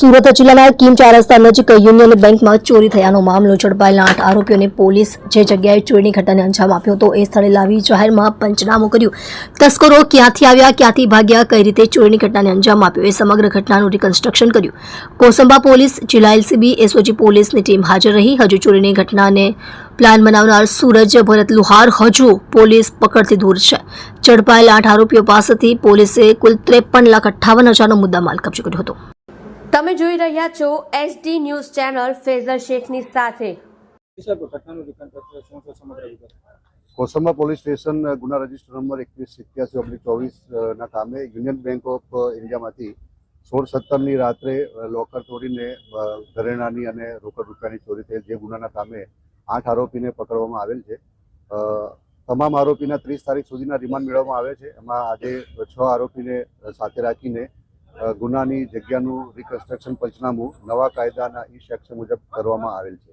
સુરત જિલ્લાના કિમ ચાર રસ્તા નજીક યુનિયન બેંકમાં ચોરી થયાનો મામલો ઝડપાયેલા આઠ આરોપીઓને પોલીસ જે જગ્યાએ ચોરીની ઘટનાને અંજામ આપ્યો હતો, એ સ્થળે લાવી જાહેરમાં પંચનામું કર્યું. તસ્કરો ક્યાંથી આવ્યા, ક્યાંથી ભાગ્યા, કઈ રીતે ચોરીની ઘટનાને અંજામ આપ્યો, એ સમગ્ર ઘટનાનું રિકન્સ્ટ્રક્શન કર્યું. કોસંબા પોલીસ, જિલ્લા એલસીબી, એસઓજી પોલીસની ટીમ હાજર રહી. હજુ ચોરીની ઘટનાને પ્લાન બનાવનાર સૂરજ ભરત લુહાર હજુ પોલીસ પકડથી દૂર છે. ઝડપાયેલા આઠ આરોપીઓ પાસેથી પોલીસે કુલ ત્રેપન લાખ અઠ્ઠાવન હજારનો મુદ્દામાલ કબજો કર્યો હતો. તમે જોઈ રહ્યા છો એસડી ન્યૂઝ ચેનલ ફેઝર શેખની સાથે. કોસંબા પોલીસ સ્ટેશન ગુના રજિસ્ટર નંબર એકવીસ સિત્યાસી ઓગણીસ ચોવીસ ના કામે યુનિયન બેંક ઓફ ઇન્ડિયામાંથી સોળ સત્તરની રાત્રે લોકર તોડીને ઘરેણાની અને રોકડ રૂપિયાની ચોરી થયેલ જે ગુનાના કામે આઠ આરોપીને પકડવામાં આવેલ છે. તમામ આરોપીના ત્રીસ તારીખ સુધીના રિમાન્ડ મેળવવામાં આવે છે. એમાં આજે છ આરોપીને સાથે રાખીને ગુનાની જગ્યાનું રિકન્સ્ટ્રક્શન પંચનામું નવા કાયદાના ઈ સેક્શન મુજબ કરવામાં આવેલ છે.